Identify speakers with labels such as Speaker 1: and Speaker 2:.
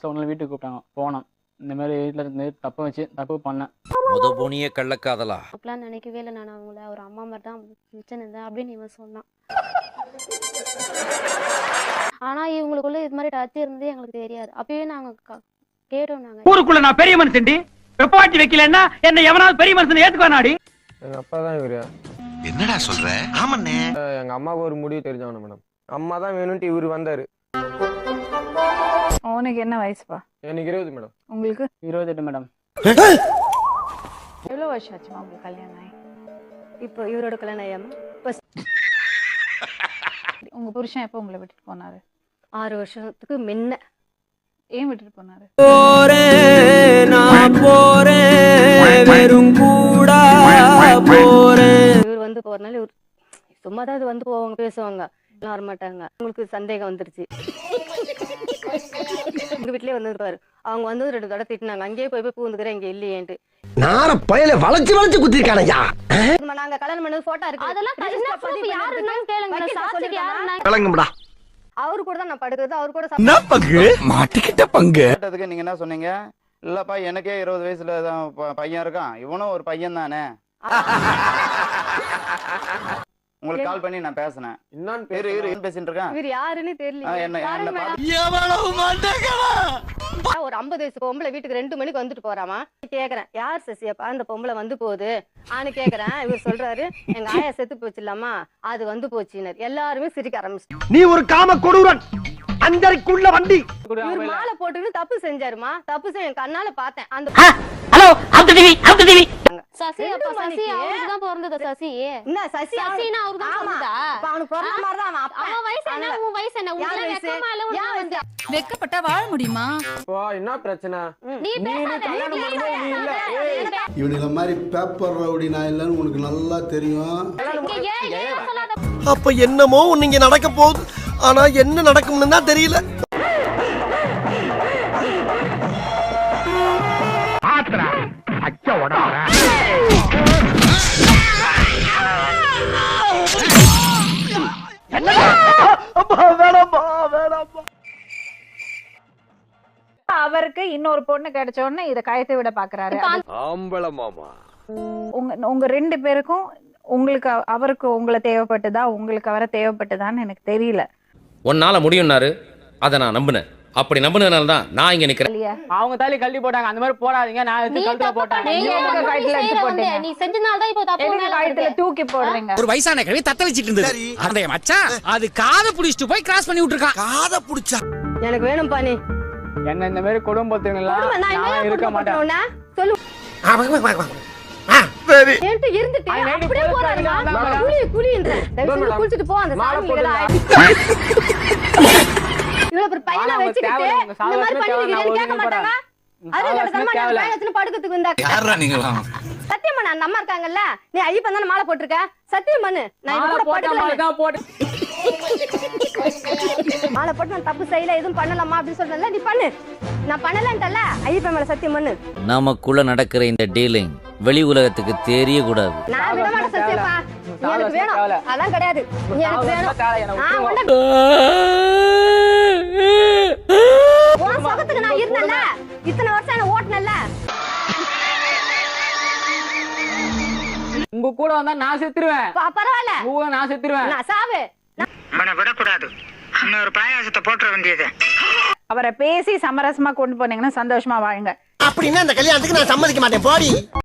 Speaker 1: So உங்களை வீட்டுக்கு கூப்பிட்டாங்க. போனோம். இந்த மாதிரி வீட்டில் இருந்து தப்பு வச்சு தப்பு பண்ணேன்.
Speaker 2: முத போனிய கள்ளக்காதலா?
Speaker 3: அப்படிலாம் நினைக்கவே இல்லை நான் அவங்கள. ஒரு அம்மா மாதிரி தான் இருந்தேன் அப்படின்னு இவன் சொன்னான். ஆனா இவங்களுக்குள்ள இது மாதிரி டச் இருந்தது எங்களுக்கு தெரியாது. அப்பயே நாங்க க- கேட்டோம் நாங்க.
Speaker 4: ஊருக்குள்ள நான் பெரிய மனுஷன்டி. வெப்பாட்டி வைக்கலன்னா என்ன எவனாவது பெரிய மனுஷன் ஏத்துக்குவானாடி?
Speaker 5: எங்க அப்பா தான் இவரு.
Speaker 6: என்னடா சொல்ற? ஆமாண்ணே
Speaker 5: எங்க அம்மாவுக்கு ஒரு முடிவு தெரிஞ்சவன மேடம். அம்மா தான் வேணும்ட்டு இவரு வந்தாரு.
Speaker 7: உனக்கு என்ன வயசுப்பா?
Speaker 5: எனக்கு இருபது மேடம்.
Speaker 7: உங்களுக்கு?
Speaker 1: இருபத்தெட்டு மேடம்.
Speaker 7: எவ்வளோ வருஷம் ஆச்சுமா உங்களுக்கு கல்யாணம் ஆகி?
Speaker 3: இப்போ இவரோட கல்யாணம் ஆயாம?
Speaker 7: உங்க புருஷன் எப்போ உங்களை விட்டுட்டு போனாரு?
Speaker 3: ஆறு வருஷத்துக்கு முன்ன.
Speaker 7: ஏன் விட்டுட்டு போனாரு?
Speaker 3: இவர் வந்து போறனால இவர் சும்மா தான் இது வந்து போவாங்க பேசுவாங்க. எல்லாம் வரமாட்டாங்க உங்களுக்கு சந்தேகம் வந்துருச்சு. எங்க வீட்லயே வந்துருப்பாரு. அவங்க வந்து ரெண்டு தடவை திட்டினாங்க. அங்கேயே போய் போய் பூந்துக்கிறேன் இங்க இல்லையேன்ட்டு.
Speaker 6: நார பயல வளைச்சு வளைச்சு குத்திருக்கானயா
Speaker 3: நாங்க கல்யாணம் பண்ணது போட்டோ இருக்கு.
Speaker 8: அதெல்லாம் கேளுங்க. சாட்சிக்கு யாரு
Speaker 3: சொல்லிருக்காங்க.
Speaker 8: இருந்தாலும்
Speaker 6: விளங்கும்டா
Speaker 3: அவரு கூட தான் நான் படுக்கிறது. அவரு கூட
Speaker 6: என்ன பங்கு? மாட்டிக்கிட்ட பங்கு.
Speaker 9: கேட்டதுக்கு நீங்க என்ன சொன்னீங்க? இல்லப்பா எனக்கே இருபது வயசுல தான் பையன் இருக்கான். இவனும் ஒரு பையன் தானே உங்களுக்கு கால் பண்ணி நான் பேசினேன்.
Speaker 5: என்னன்னு
Speaker 9: பேரு இரு பேசிட்டு இருக்கேன்.
Speaker 3: இவர் யாருன்னு தெரியல.
Speaker 9: என்ன என்ன
Speaker 3: ஒரு ஐம்பது வயசு பொம்பளை வீட்டுக்கு ரெண்டு மணிக்கு வந்துட்டு போறாமா? கேக்குறேன். யார் சசியப்பா? அந்த பொம்பளை வந்து போகுது. ஆனு கேக்குறேன். இவர் சொல்றாரு எங்க ஆயா செத்து போச்சு இல்லாமா அது வந்து போச்சுனர் எல்லாருமே சிரிக்க ஆரம்பிச்சு
Speaker 6: நீ ஒரு காம கொடூரன்! அஞ்சரைக்குள்ள வண்டி.
Speaker 3: இவர் மாலை போட்டுக்கிட்டு தப்பு செஞ்சாருமா? தப்பு செஞ்ச கண்ணால பார்த்தேன். அந்த
Speaker 4: hello out TV out TV
Speaker 8: Sasi அப்ப சசி அவருக்கு தான் பிறந்தது சசி.
Speaker 3: என்ன சசி
Speaker 8: சசினா அவருக்கு தான். பிறந்ததா?
Speaker 3: அப்ப அவனுக்கு பிறந்த மாதிரி தான் அவன்.
Speaker 8: அவன் வயசு என்ன? உன் வயசு என்ன?
Speaker 3: வயசு?
Speaker 8: வெக்கமா இல்ல வந்து?
Speaker 7: வெக்கப்பட்டா வாழ முடியுமா?
Speaker 5: இப்போ என்ன பிரச்சனை?
Speaker 8: நீ பேசாத நீ
Speaker 5: இல்ல.
Speaker 10: இவனுங்க மாதிரி பேப்பர் ரவுடி நான் இல்லைன்னு உனக்கு நல்லா தெரியும்.
Speaker 6: அப்ப என்னமோ ஒண்ணு இங்க நடக்க போகுது. ஆனா என்ன நடக்கும்னு தான் தெரியல.
Speaker 7: அவருக்கு இன்னொரு பொண்ணு கிடைச்ச உடனே இதை கயத்தை விட பாக்குறாரு.
Speaker 2: ஆம்பள மாமா.
Speaker 7: உங்க உங்க ரெண்டு பேருக்கும் உங்களுக்கு அவ- அவருக்கு உங்களை தேவைப்பட்டதா உங்களுக்கு அவரை தேவைப்பட்டதான்னு எனக்கு தெரியல.
Speaker 2: உன்னால முடியும்னாரு அதை நான் நம்பினேன். அப்படி நம்பினதுனால தான் நான் இங்க நிக்கிறேன்.
Speaker 7: இல்லையா
Speaker 1: அவங்க தாலி கழட்டி போட்டாங்க. அந்த மாதிரி போடாதீங்க. நான் எடுத்து கழுத்துல போட்டேன்.
Speaker 8: நீ செஞ்சனால தான் இப்போ தப்பு
Speaker 7: கழுத்துல. தூக்கி போடுறீங்க?
Speaker 11: ஒரு வயசான கவி தத்தளிச்சிட்டு இருந்தது. அந்த மச்சான் அது காதை புடிச்சிட்டு போய் கிராஸ் பண்ணி விட்டுருக்கான்.
Speaker 6: காத புடிச்சா?
Speaker 3: எனக்கு வேணும்பா நீ.
Speaker 1: என்ன இந்த மாதிரி
Speaker 3: குடும்பம், நான்
Speaker 1: இருக்க மாட்டேன்?
Speaker 3: சொல்லு.
Speaker 6: சரி.
Speaker 3: என்கிட்ட இருந்துட்டு அப்படியே போறாருமா செஞ்சு
Speaker 5: மேடம்.
Speaker 3: குளிச்சுட்டு போ அந்த
Speaker 5: மாலை
Speaker 3: சாமி. இவ்வளவு பெரிய பையனை வச்சுக்கிட்டு இந்த மாதிரி
Speaker 1: தேவையில்ல,
Speaker 3: கேட்க மாட்டாங்க? நான் அம்மா இருக்காங்கல்ல. நீ ஐயப்பன் தானே மாலை போட்டிருக்க? சத்தியம் பண்ணு நான்
Speaker 1: போட்டு
Speaker 3: மாலை போட்டு நான் தப்பு செய்யல எதுவும் பண்ணலாமா அப்படின்னு சொல்றேன்ல. நீ பண்ணு. நான் பண்ணலன்ட்டல ஐயப்பன் மேல சத்தியம் பண்ணு
Speaker 2: நமக்குள்ள நடக்கிற இந்த டீலிங் வெளி உலகத்துக்கு தெரியக்கூடாது
Speaker 3: நான் விட மாட்டேன் சத்தியப்பா எனக்கு வேணும். அதெல்லாம் கிடையாது எனக்கு வேணும் நான் உன் சுகத்துக்கு நான் இருந்தேன்ல இத்தனை வருஷம் என்ன ஓட்டுனல்ல
Speaker 1: உங்க கூட வந்தா நான் செத்துருவேன்
Speaker 3: பரவாயில்ல
Speaker 1: உங்க கூட நான் செத்துருவேன்
Speaker 3: நான் சாவு
Speaker 4: அவனை விடக்கூடாது இன்னொரு பாயாசத்தை போட்டுற வேண்டியது
Speaker 7: அவரை பேசி சமரசமா கொண்டு போனீங்கன்னா சந்தோஷமா வாழுங்க.
Speaker 6: அப்படின்னா இந்த கல்யாணத்துக்கு நான் சம்மதிக்க மாட்டேன். போடி.